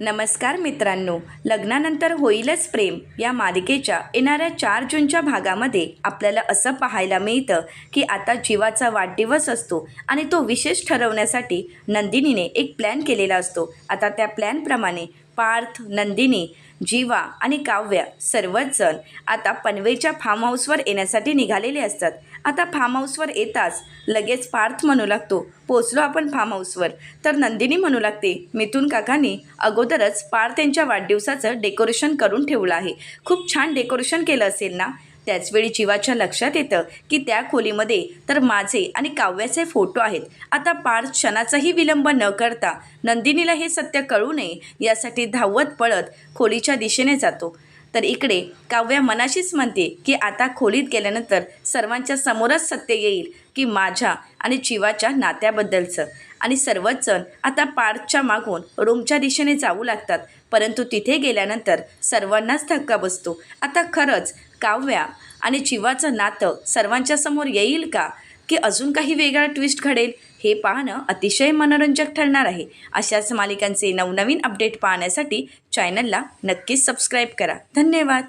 नमस्कार मित्रांनो लग्नानंतर होईलच प्रेम या मालिकेच्या येणाऱ्या चार जूनच्या भागामध्ये आपल्याला असं पाहायला मिळतं की आता जीवाचा वाढदिवस असतो आणि तो विशेष ठरवण्यासाठी नंदिनीने एक प्लॅन केलेला असतो. आता त्या प्लॅनप्रमाणे पार्थ नंदिनी जीवा आणि काव्या सर्वच जण आता पनवेलच्या फार्म हाऊसवर येण्यासाठी निघालेले असतात. आता फार्म हाऊसवर येताच लगेच पार्थ म्हणू लागतो पोचलो आपण फार्म हाऊसवर तर नंदिनी म्हणू लागते मिथून काकांनी अगोदरच पार्थ यांच्या वाढदिवसाचं डेकोरेशन करून ठेवलं आहे. खूप छान डेकोरेशन केलं असेल ना? त्याचवेळी जीवाच्या लक्षात येतं की त्या खोलीमध्ये तर माझे आणि काव्याचे फोटो आहेत. आता पार क्षणाचाही विलंब न करता नंदिनीला हे सत्य कळू नये यासाठी धावत पळत खोलीच्या दिशेने जातो. तर इकडे काव्या मनाशीच म्हणते की आता खोलीत गेल्यानंतर सर्वांच्या समोरच सत्य येईल की माझ्या आणि जीवाच्या नात्याबद्दलचं. आणि सर्वच जण आता पार्कच्या मागून रूमच्या दिशेने जाऊ लागतात. परंतु तिथे गेल्यानंतर सर्वांनाच धक्का बसतो. आता खरंच काव्या आणि जीवाचं नातं सर्वांच्या समोर येईल का? की अजून काही वेगळा ट्विस्ट घडेल हे पाहणं अतिशय मनोरंजक ठरणार आहे. अशाच मालिकांचे नवनवीन अपडेट पाहण्यासाठी चॅनलला नक्कीच सबस्क्राईब करा. धन्यवाद.